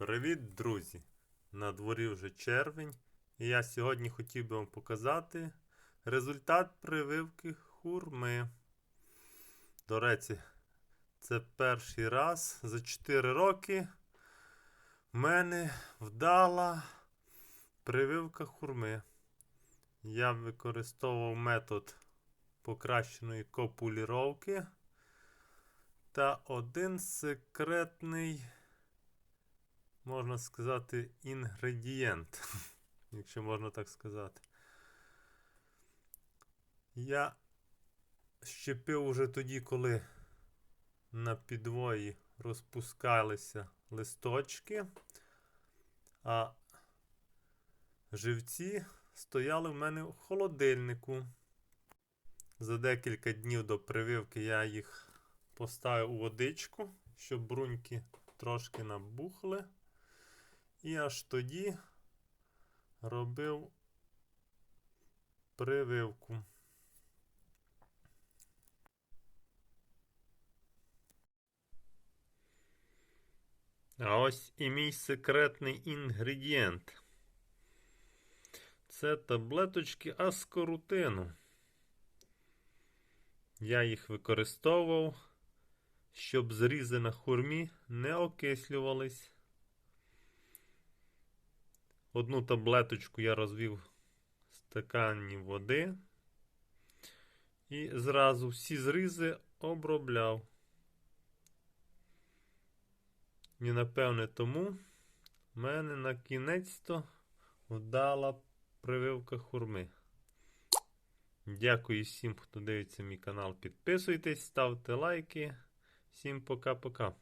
Привіт, друзі! На дворі вже червень, і я сьогодні хотів би вам показати результат прививки хурми. До речі, це перший раз за 4 роки в мене вдала прививка хурми. Я використовував метод покращеної копуліровки та один секретний можна сказати, інгредієнт, якщо можна так сказати. Я щепив уже тоді, коли на підвої розпускалися листочки, а живці стояли в мене в холодильнику. За декілька днів до прививки я їх поставив у водичку, щоб бруньки трошки набухли. І аж тоді робив прививку. А ось і мій секретний інгредієнт. Це таблеточки аскорутину. Я їх використовував, щоб зрізи на хурмі не окислювались. Одну таблеточку я розвів в стакані води. І зразу всі зрізи обробляв. І напевне тому в мене на кінець-то вдала прививка хурми. Дякую всім, хто дивиться мій канал. Підписуйтесь, ставте лайки. Всім пока-пока.